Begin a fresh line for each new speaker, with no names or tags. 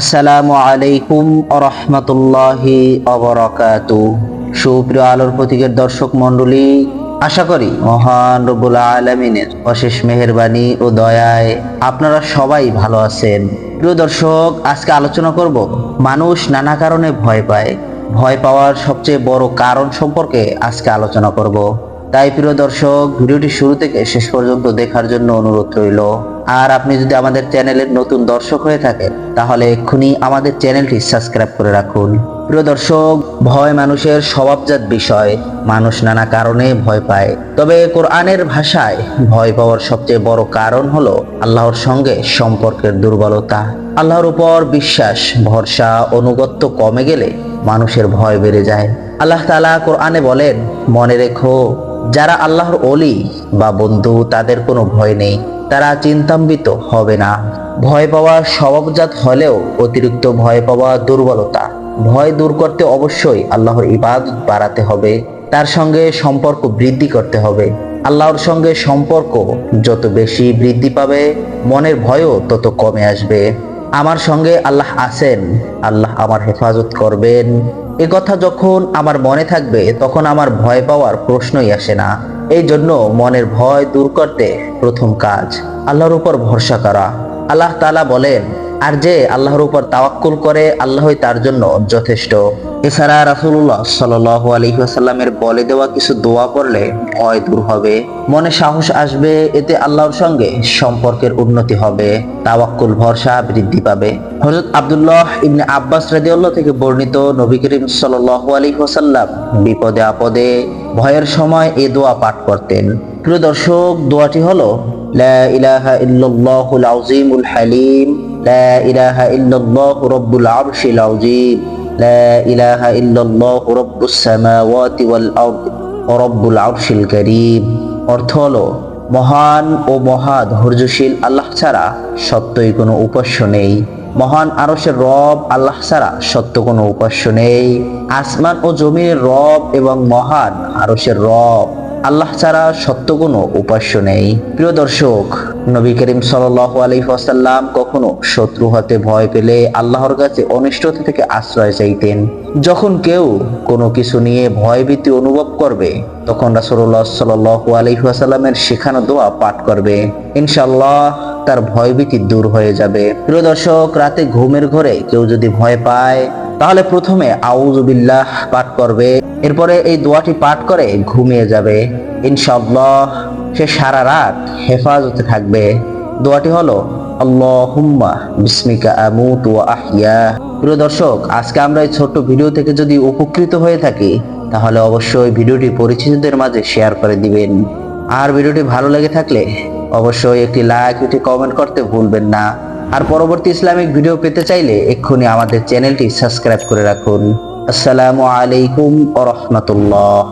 আসসালামু আলাইকুম রহমতুল্লাহি অবরাকাত সুপ্রিয় আলোর প্রতীকের দর্শক মণ্ডলী, আশা করি মহান রব্বুল আলমিনের অশেষ মেহেরবানি ও দয়ায় আপনারা সবাই ভালো আছেন। প্রিয় দর্শক, আজকে আলোচনা করব, মানুষ নানা কারণে ভয় পায়। ভয় পাওয়ার সবচেয়ে বড় কারণ সম্পর্কে আজকে আলোচনা করব। তাই প্রিয় দর্শক, ভিডিওটি শুরু থেকে শেষ পর্যন্ত দেখার জন্য অনুরোধ রইল। আর আপনি যদি আমাদের চ্যানেলের নতুন দর্শক হয়ে থাকেন, তাহলে এক্ষুনি আমাদের চ্যানেলটি সাবস্ক্রাইব করে রাখুন। প্রিয় দর্শক, ভয় মানুষের স্বভাবজাত বিষয়, মানুষ নানা কারণে ভয় পায়। তবে কোরআনের ভাষায় ভয় পাওয়ার সবচেয়ে বড় কারণ হলো আল্লাহর সঙ্গে সম্পর্কের দুর্বলতা। আল্লাহর উপর বিশ্বাস, ভরসা অনুগত্য কমে গেলে মানুষের ভয় বেড়ে যায়। আল্লাহ তাআলা কোরআনে বলেন, মনে রেখো, যারা আল্লাহর অলি বা বন্ধু, তাদের কোনো ভয় নেই। তারা চিন্তাম্বিত হবে না। ভয় পাওয়া স্বভাবজাত হলেও অতিরিক্ত ভয় পাওয়া দুর্বলতা। ভয় দূর করতে অবশ্যই আল্লাহর ইবাদত বাড়াতে হবে। তার সঙ্গে সম্পর্ক বৃদ্ধি করতে হবে। আল্লাহর সঙ্গে সম্পর্ক যত বেশি বৃদ্ধি পাবে, মনের ভয়ও তত কমে আসবে। আমার সঙ্গে আল্লাহ আছেন, আল্লাহ আমার হেফাজত করবেন। এ কথা যখন আমার মনে থাকবে, তখন আমার ভয় পাওয়ার প্রশ্নই আসে না। এই জন্য মনের ভয় দূর করতে প্রথম কাজ, আল্লাহর উপর ভরসা করা। আল্লাহ তালা বলেন আর যে আল্লাহর উপর তাওয়াক্কুল করে, আল্লাহই তার জন্য যথেষ্ট। এছাড়া রাসূলুল্লাহ সাল্লাল্লাহু আলাইহি ওয়াসাল্লামের বলে দেওয়া কিছু দোয়া পড়লে ভয় দূর হবে। মনে সাহস আসবে, এতে আল্লাহর সঙ্গে সম্পর্কের উন্নতি হবে, তাওয়াক্কুল ভরসা বৃদ্ধি পাবে। হযরত আব্দুল্লাহ ইবনে আব্বাস রাদিয়াল্লাহু থেকে বর্ণিত নবী করিম সাল্লাল্লাহু আলাইহি ওয়াসাল্লাম বিপদে আপদে, ভয়ের সময় এই দোয়া পাঠ করতেন। প্রিয় দর্শক, দোয়াটি হলো, লা ইলাহা ইল্লাল্লাহুল আযীমুল হালিম। লা ইলাহা ইল্লাল্লাহু রাব্বুল আরশিল আযীম لا إله إلا الله رب السماوات والأرض ورب العرش الكريم অর্থ হলো মহান ও মহা ধৈর্যশীল আল্লাহ ছাড়া সত্যই কোনো উপাস্য নেই মহান আরশের রব আল্লাহ ছাড়া সত্য কোনো উপাস্য নেই আসমান ও জমির রব এবং মহান আরশের রব আল্লাহ ছাড়া সত্য কোনো উপাস্য নেই। প্রিয় দর্শক, নবী করিম সাল্লাল্লাহু আলাইহি ওয়াসাল্লাম কখনো শত্রু হতে ভয় পেলে আল্লাহর কাছে অনিষ্টতা থেকে আশ্রয় চাইতেন। যখন কেউ কোনো কিছু নিয়ে ভয়ভীতি অনুভব করবে, তখন রাসূলুল্লাহ সাল্লাল্লাহু আলাইহি ওয়াসাল্লামের শেখানো দোয়া পাঠ করবে। ইনশাল্লাহ তার ভয়ভীতি দূর হয়ে যাবে। প্রিয় দর্শক, রাতে ঘুমের ঘরে কেউ যদি ভয় পায় তাহলে প্রথমে আউজুবিল্লাহ পাঠ করবে। এরপরে এই দোয়াটি পাঠ করে ঘুমিয়ে যাবে। ইনশাআল্লাহ, সে সারা রাত হেফাজতে থাকবে। দোয়াটি হলো প্রিয় দর্শক, আজকে আমরা এই ছোট্ট ভিডিও থেকে যদি উপকৃত হয়ে থাকি, তাহলে অবশ্যই ভিডিওটি পরিচিতদের মাঝে শেয়ার করে দিবেন। আর ভিডিওটি ভালো লেগে থাকলে অবশ্যই একটি লাইক, একটি কমেন্ট করতে ভুলবেন না। আর পরবর্তী ইসলামিক ভিডিও পেতে চাইলে এক্ষুনি আমাদের চ্যানেলটি সাবস্ক্রাইব করে রাখুন। আসসালামু আলাইকুম ওরহমতুল্লাহ রাহমাতুল্লাহ।